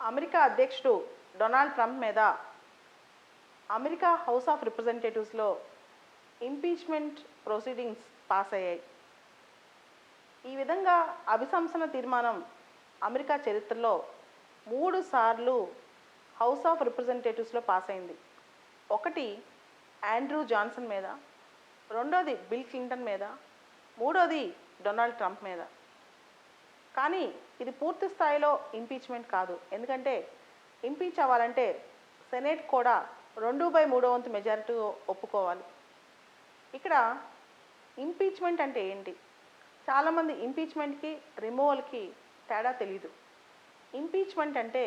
America అధ్యక్షుడు Donald Trump మీద America house of రిప్రజెంటేటివ్స్లో ఇంపీచ్మెంట్ ప్రొసీడింగ్స్ పాస్ అయ్యాయి ఈ విధంగా అభిశంసన తీర్మానం అమెరికా చరిత్రలో మూడు సార్లు హౌస్ ఆఫ్ రిప్రజెంటేటివ్స్లో పాస్ అయింది ఒకటి ఆండ్రూ జాన్సన్ మీద రెండోది బిల్ క్లింటన్ మీద మూడోది డొనాల్డ్ ట్రంప్ మీద. కానీ ఇది పూర్తి స్థాయిలో ఇంపీచ్మెంట్ కాదు. ఎందుకంటే ఇంపీచ్ అవ్వాలంటే సెనేట్ కూడా రెండు బై మూడో వంతు మెజారిటీ ఒప్పుకోవాలి. ఇక్కడ ఇంపీచ్మెంట్ అంటే ఏంటి? చాలామంది ఇంపీచ్మెంట్కి రిమూవల్కి తేడా తెలియదు ఇంపీచ్మెంట్ అంటే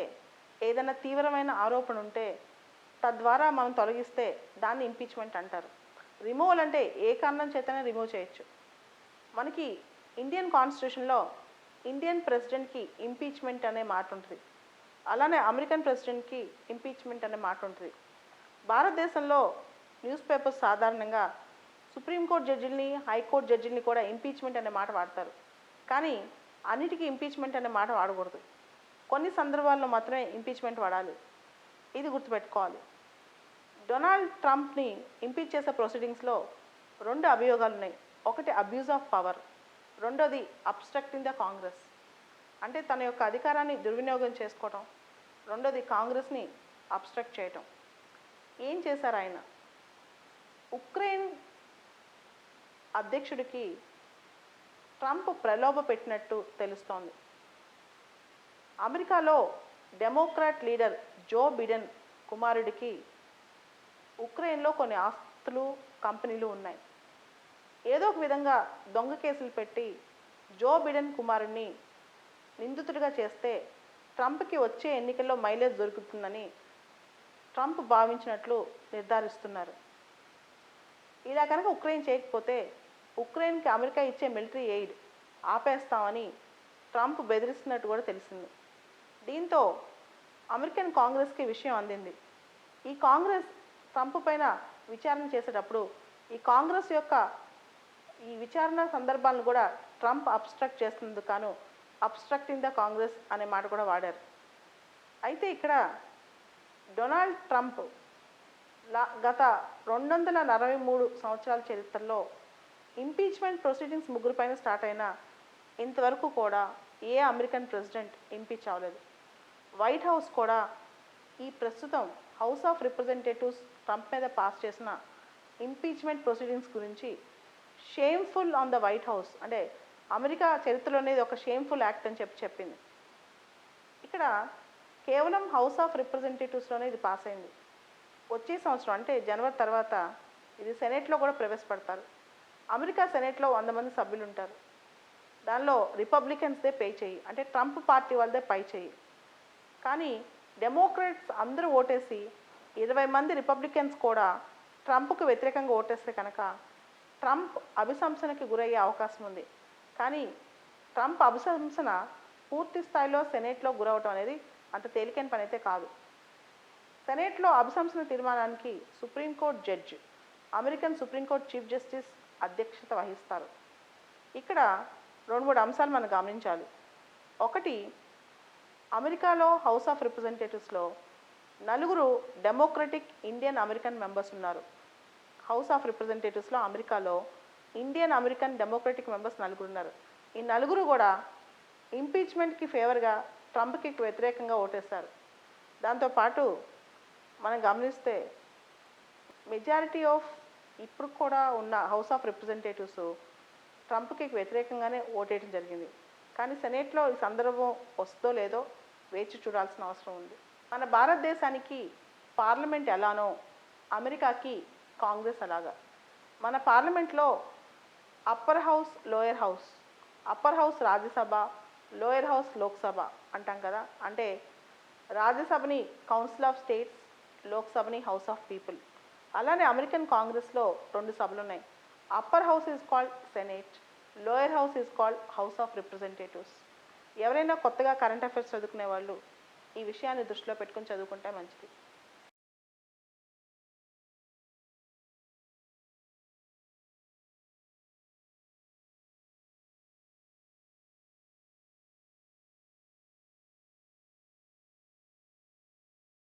ఏదైనా తీవ్రమైన ఆరోపణ ఉంటే తద్వారా మనం తొలగిస్తే దాన్ని ఇంపీచ్మెంట్ అంటారు. రిమూవల్ అంటే ఏ కారణం చేతనే రిమూవ్ చేయొచ్చు. మనకి ఇండియన్ కాన్స్టిట్యూషన్లో ఇండియన్ ప్రెసిడెంట్కి ఇంపీచ్మెంట్ అనే మాట ఉంటుంది. అలానే అమెరికన్ ప్రెసిడెంట్కి ఇంపీచ్మెంట్ అనే మాట ఉంటుంది. భారతదేశంలో న్యూస్ పేపర్స్ సాధారణంగా సుప్రీంకోర్టు జడ్జిల్ని హైకోర్టు జడ్జిల్ని కూడా ఇంపీచ్మెంట్ అనే మాట వాడతారు. కానీ అన్నిటికీ ఇంపీచ్మెంట్ అనే మాట వాడకూడదు. కొన్ని సందర్భాల్లో మాత్రమే ఇంపీచ్మెంట్ వాడాలి. ఇది గుర్తుపెట్టుకోవాలి. డొనాల్డ్ ట్రంప్ని ఇంపీచ్ చేసే ప్రొసీడింగ్స్లో రెండు అభియోగాలు ఉన్నాయి ఒకటి అబ్యూజ్ ఆఫ్ పవర్ రెండోది అబ్స్ట్రక్టింగ్ ద కాంగ్రెస్ అంటే తన యొక్క అధికారాన్ని దుర్వినియోగం చేసుకోవటం. రెండోది కాంగ్రెస్ని అబ్స్ట్రక్ట్ చేయటం. ఏం చేశారు ఆయన? ఉక్రెయిన్ అధ్యక్షుడికి ట్రంప్ ప్రలోభ పెట్టినట్టు తెలుస్తోంది. అమెరికాలో డెమోక్రాట్ లీడర్ జో బిడెన్ కుమారుడికి ఉక్రెయిన్లో కొన్ని ఆస్తులు కంపెనీలు ఉన్నాయి. ఏదో ఒక విధంగా దొంగ కేసులు పెట్టి జో బిడెన్ కుమారుణ్ణి నిందితుడిగా చేస్తే ట్రంప్కి వచ్చే ఎన్నికల్లో మైలేజ్ దొరుకుతుందని ట్రంప్ భావించినట్లు నిర్ధారిస్తున్నారు. ఇలా కనుక ఉక్రెయిన్ చేయకపోతే ఉక్రెయిన్కి అమెరికా ఇచ్చే మిలిటరీ ఎయిడ్ ఆపేస్తామని ట్రంప్ బెదిరిస్తున్నట్టు కూడా తెలిసింది. దీంతో అమెరికన్ కాంగ్రెస్కి విషయం అందింది. ఈ కాంగ్రెస్ ట్రంప్ పైన విచారణ చేసేటప్పుడు ఈ కాంగ్రెస్ యొక్క ఈ విచారణ సందర్భాలను కూడా ట్రంప్ అబ్స్ట్రక్ట్ చేస్తున్నందుకు గాను అబ్స్ట్రక్టింగ్ ద కాంగ్రెస్ అనే మాట కూడా వాడారు. అయితే ఇక్కడ డొనాల్డ్ ట్రంప్ లా గత రెండు వందల నలభై మూడు సంవత్సరాల చరిత్రలో ఇంపీచ్మెంట్ ప్రొసీడింగ్స్ ముగ్గురు పైన స్టార్ట్ అయినా ఇంతవరకు కూడా ఏ అమెరికన్ ప్రెసిడెంట్ ఇంపీచ్ అవ్వలేదు. వైట్ హౌస్ కూడా ఈ ప్రస్తుతం హౌస్ ఆఫ్ రిప్రజెంటేటివ్స్ ట్రంప్ మీద పాస్ చేసిన ఇంపీచ్మెంట్ ప్రొసీడింగ్స్ గురించి shameful on the White House అంటే అమెరికా చరిత్రలోనే ఇది ఒక షేమ్ఫుల్ యాక్ట్ అని చెప్పి చెప్పింది. ఇక్కడ కేవలం హౌస్ ఆఫ్ రిప్రజెంటేటివ్స్లోనే ఇది పాస్ అయింది. వచ్చే సంవత్సరం అంటే జనవరి తర్వాత ఇది సెనేట్లో కూడా ప్రవేశపెడతారు. అమెరికా సెనేట్లో వంద మంది సభ్యులు ఉంటారు. దానిలో రిపబ్లికన్స్దే పే చేయి. అంటే ట్రంప్ పార్టీ వాళ్ళదే పై చేయి. కానీ డెమోక్రాట్స్ అందరూ ఓటేసి ఇరవై మంది రిపబ్లికన్స్ కూడా ట్రంప్కు వ్యతిరేకంగా ఓటేస్తే కనుక ట్రంప్ అభిశంసనకి గురయ్యే అవకాశం ఉంది. కానీ ట్రంప్ అభిశంసన పూర్తి స్థాయిలో సెనేట్లో గురవటం అనేది అంత తేలికైన పని అయితే కాదు. సెనేట్లో అభిశంసన తీర్మానానికి supreme court judge American supreme court chief justice అధ్యక్షత వహిస్తారు. ఇక్కడ రెండు మూడు అంశాలు మనం గమనించాలి. ఒకటి అమెరికాలో హౌస్ ఆఫ్ రిప్రజెంటేటివ్స్లో నలుగురు డెమోక్రటిక్ ఇండియన్ అమెరికన్ మెంబర్స్ ఉన్నారు. హౌస్ ఆఫ్ రిప్రజెంటేటివ్స్లో అమెరికాలో ఇండియన్ అమెరికన్ డెమోక్రటిక్ మెంబర్స్ నలుగురు ఉన్నారు. ఈ నలుగురు కూడా ఇంపీచ్మెంట్కి ఫేవర్గా ట్రంప్కి వ్యతిరేకంగా ఓటేస్తారు దాంతోపాటు మనం గమనిస్తే మెజారిటీ ఆఫ్ ఇప్పుడు కూడా ఉన్న హౌస్ ఆఫ్ రిప్రజెంటేటివ్స్ ట్రంప్కి వ్యతిరేకంగానే ఓటేయడం జరిగింది. కానీ సెనేట్లో ఈ సందర్భం వస్తుందో లేదో వేచి చూడాల్సిన అవసరం ఉంది. మన భారతదేశానికి పార్లమెంట్ ఎలానో అమెరికాకి కాంగ్రెస్ అలాగా. మన పార్లమెంట్లో upper house lower house upper house Rajya Sabha lower house Lok Sabha అంటాం కదా. అంటే రాజ్యసభని కౌన్సిల్ ఆఫ్ స్టేట్స్ లోక్సభని హౌస్ ఆఫ్ పీపుల్. అలానే అమెరికన్ కాంగ్రెస్లో రెండు సభలు ఉన్నాయి upper house is called Senate lower house is called house of representatives. ఎవరైనా కొత్తగా కరెంట్ అఫైర్స్ చదువుకునే వాళ్ళు ఈ విషయాన్ని దృష్టిలో పెట్టుకొని చదువుకుంటే మంచిది.